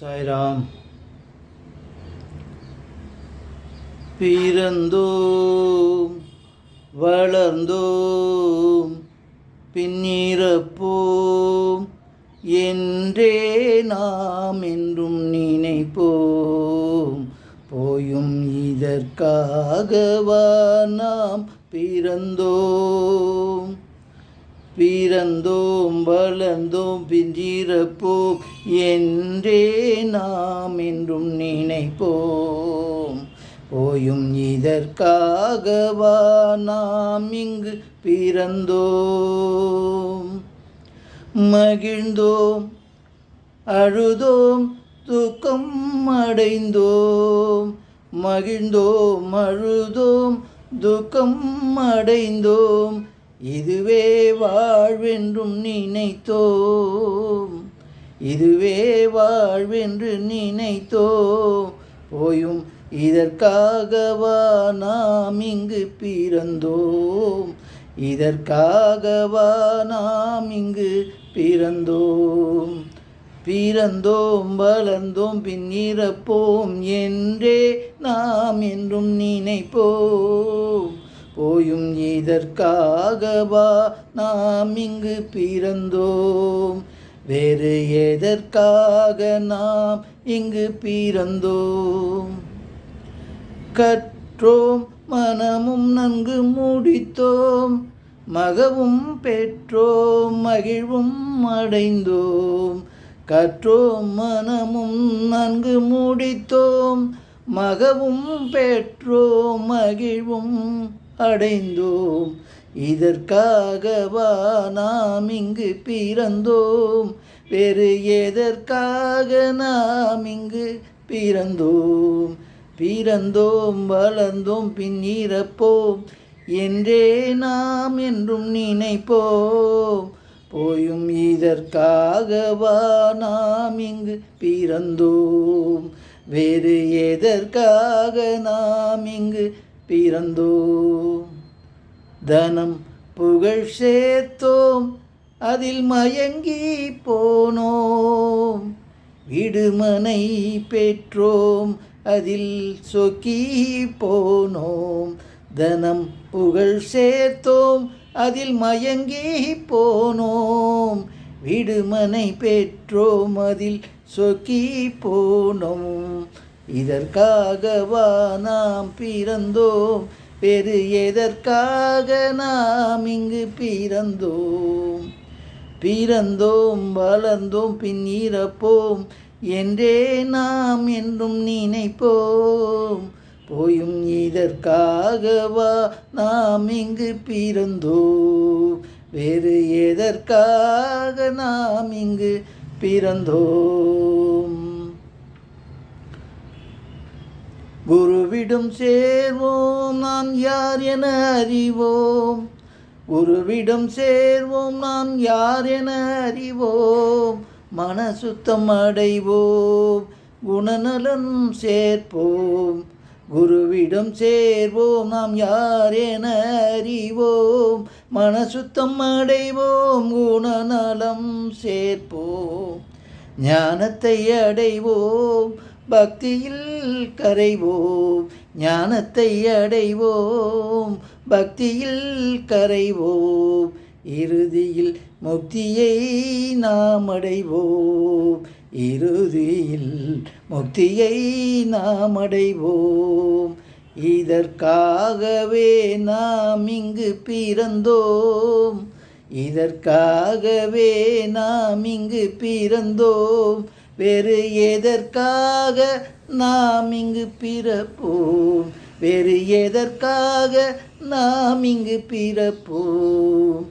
சாய்ராம். பிறந்தோம் வளர்ந்தோம் பின்னிறப்போம் என்றே நாம் என்றும் நினைப்போம். போயும் இதற்காகவா நாம் பிறந்தோம்? பிறந்தோம் வளர்ந்தோம் பிஞ்சிறப்போம். என்றே நாம் என்றும் நினைப்போம். போயும் இதற்காகவா நாம் இங்கு பிறந்தோம்? மகிழ்ந்தோம் அழுதோம் துக்கம் அடைந்தோம். மகிழ்ந்தோம் அழுதோம் துக்கம் அடைந்தோம். இதுவே வாழ்வென்றும் நினைத்தோம். இதுவே வாழ்வென்று நினைத்தோம். போயும் இதற்காகவா நாம் இங்கு பிறந்தோம். இதற்காகவா நாம் இங்கு பிறந்தோம். பிறந்தோம் வளர்ந்தோம் பின் இறப்போம் என்றே நாம் என்றும் நினைப்போம். இதற்காகவா நாம் இங்கு பிறந்தோம்? வேறு எதற்காக நாம் இங்கு பிறந்தோம்? கற்றோம் மனமும் நன்கு முடித்தோம். மகவும் பெற்றோம் மகிழ்வும் அடைந்தோம். கற்றோம் மனமும் நன்கு முடித்தோம். மகவும் பெற்றோம் மகிழ்வும் அடைந்தோம். இதற்காகவா நாம் இங்கு பிறந்தோம்? வேறு எதற்காக நாம் இங்கு பிறந்தோம்? பிறந்தோம் வளர்ந்தோம் பின் இறப்போம். என்றே நாம் என்றும் நினைப்போம். போயும் இதற்காகவா நாம் இங்கு பிறந்தோம்? வேறு எதற்காக நாம் இங்கு பிறந்தோம் தனம் புகழ் சேர்த்தோம் அதில் மயங்கி போனோம். விடுமனை பெற்றோம் அதில் சொக்கி போனோம். தனம் புகழ் சேர்த்தோம் அதில் மயங்கி போனோம். விடுமனை பெற்றோம் அதில் சொக்கி போனோம். இதற்காகவா நாம் பிறந்தோம்? வேறு எதற்காக நாம் இங்கு பிறந்தோம்? பிறந்தோம் வளர்ந்தோம் பின் இறப்போம். என்றே நாம் என்றும் நினைப்போம். போயும் இதற்காகவா நாம் இங்கு பிறந்தோம்? வேறு எதற்காக நாம் இங்கு பிறந்தோம்? குருவிடம் சேர்வோம் நான் யார் என அறிவோம். குருவிடம் சேர்வோம் நாம் யார் என அறிவோம். மன சுத்தம் அடைவோம் குணநலம் சேர்ப்போம். குருவிடம் சேர்வோம் நாம் யார் என அறிவோம். மன சுத்தம் அடைவோம் குணநலம் சேர்ப்போம். ஞானத்தை அடைவோம் பக்தியில் கரைவோம் ஞானத்தை அடைவோம். பக்தியில் கரைவோம் இறுதியில் முக்தியை நாம் அடைவோம். இறுதியில் முக்தியை நாம் அடைவோம். இதற்காகவே நாம் இங்கு பிறந்தோம். இதற்காகவே நாம் இங்கு பிறந்தோம். வேறு எதற்காக நாம் இங்கு பிறப்போம்? வேறு எதற்காக நாம் இங்கு பிறப்போம்?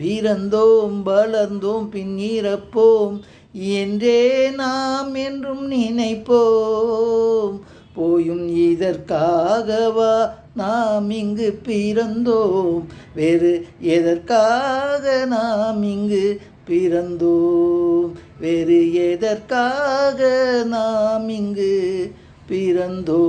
பிறந்தோம் வளர்ந்தோம் பின் இறப்போம். என்றே நாம் என்றும் நினைப்போம். போயும் இதற்காகவா நாம் இங்கு பிறந்தோம்? வேறு எதற்காக நாம் இங்கு பிறந்தோம்? வேறு எதற்காக நாம் இங்கு பிறந்தோ